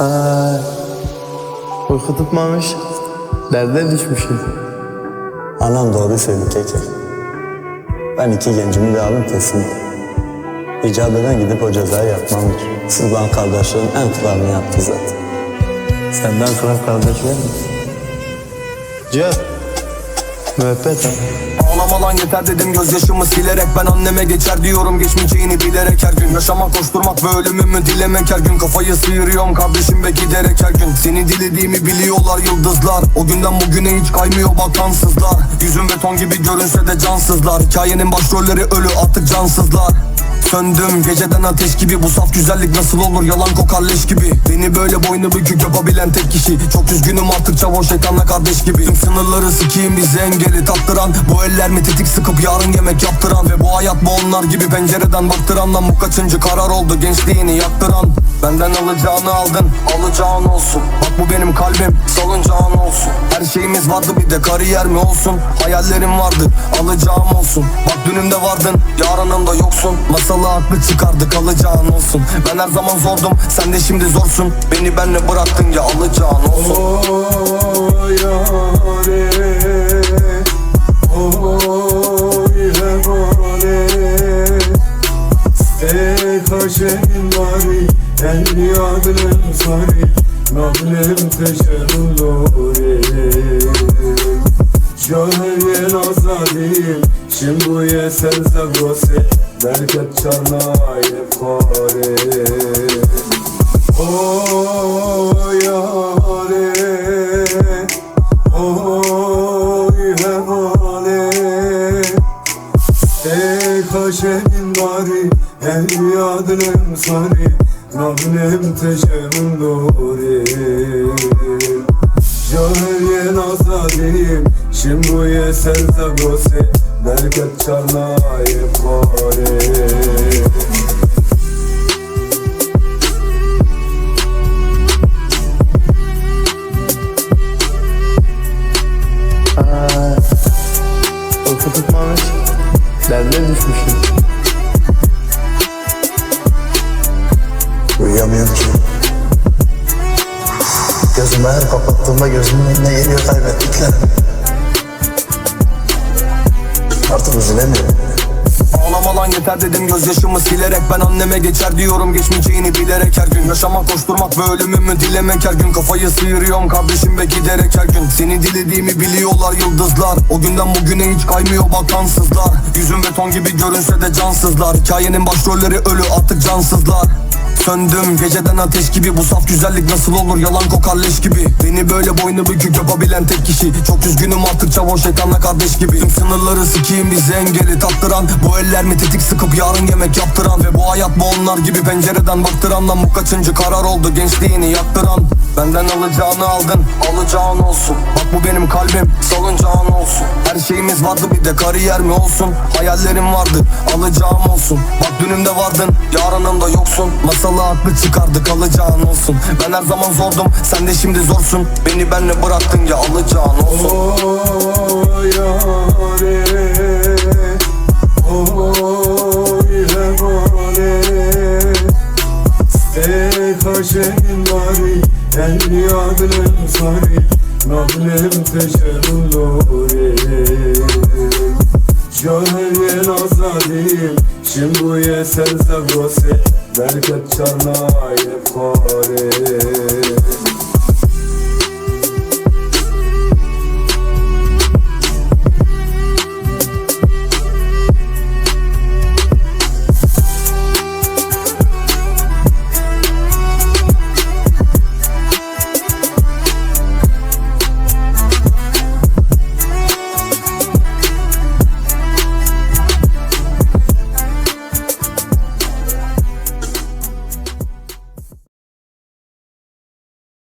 Aa, uyku tutmamış. Derde düşmüşüm. Anam doğru söyledi Keke. Ben iki gencimi de alıp teslim. İcap eden gidip o cezayı yapmamdır. Siz bana kardeşlerin en kralını yaptı zaten. Senden kral kardeş var mı? Cihat. Müebbet. Ağlama yeter dedim gözyaşımı silerek. Ben anneme geçer diyorum geçmeyeceğini bilerek her gün. Yaşamak koşturmak ve ölümümü dilemek her gün. Kafayı sıyırıyorum kardeşim ve giderek her gün. Seni dilediğimi biliyorlar yıldızlar. O günden bugüne hiç kaymıyor bakansızlar. Yüzüm beton gibi görünse de cansızlar. Hikayenin başrolleri ölü artık cansızlar Söndüm geceden ateş gibi. Bu saf güzellik nasıl olur? Yalan kokar leş gibi. Beni böyle boynu bükük yapabilen tek kişi. Çok üzgünüm artık çavur şeytanla kardeş gibi. Tüm sınırları sikiyim bizi engeli tattıran Bu eller mi tetik sıkıp yarın yemek yaptıran? Ve bu hayat bu onlar gibi pencereden baktıran Lan. Bu kaçıncı karar oldu? Gençliğini yaktıran Benden alacağını aldın alacağın olsun. Bak bu benim kalbim salıncağın olsun. Her şeyimiz vardı bir de kariyer mi olsun? Hayallerim vardı alacağım olsun. Bak dünümde vardın yarınımda yoksun. Masalı haklı çıkardık alacağın olsun. Ben her zaman zordum sen de şimdi zorsun. Beni benle bıraktın ya alacağın olsun. Oy yâre Oy hevale Ey kaşenin El yadının sari Nablem teşerrulori Şöhriye nazalim Şimbuye selzagose Berket çarnaye fare Oy yâre Nabnem teşemin dori Jahriye nazarim Şimbuye selzagose Berket çarnaye fare Aa, uyku tutmamış. Derde düşmüşüm. Uyuyamıyorum. Gözümü her kapattığımda gözümün önüne geliyor kaybettiklerim. Artık üzülemiyorum. Ağlama lan yeter dedim gözyaşımı silerek. Ben anneme geçer diyorum geçmeyeceğini bilerek. Her gün Yaşamak koşturmak ve ölümümü dilemek. Her gün Kafayı sıyırıyorum kardeşim ve giderek her gün. Seni dilediğimi biliyorlar yıldızlar. O günden bugüne hiç kaymıyor bakansızlar. Yüzüm beton gibi görünse de cansızlar. Hikayenin başrolleri ölü artık cansızlar Söndüm geceden ateş gibi. Bu saf güzellik nasıl olur? Yalan kokar leş gibi. Beni böyle boynu bükük yapabilen tek kişi. Çok üzgünüm artık çavur şeytanla kardeş gibi. Tüm sınırları sikiyim bizi engeli tattıran Bu eller mi tetik sıkıp yarın yemek yaptıran? Ve bu hayat bu onlar gibi pencereden baktıran Lan bu kaçıncı karar oldu? Gençliğini yaktıran Benden alacağını aldın alacağın olsun. Bak bu benim kalbim salıncağın olsun. Her şeyimiz vardı bir de kariyer mi olsun? Hayallerim vardı alacağım olsun. Bak dünümde vardın yarınımda yoksun. Masalı haklı çıkardık alacağın olsun. Ben her zaman zordum sen de şimdi zorsun. Beni benle bıraktın ya alacağın olsun. Oy yâre Oy hevale Ey kaşenin bari El yadnem sari Nablem teşerrulori Şöhriye nazalim Şimbuye selzagose Berket çarnaye fare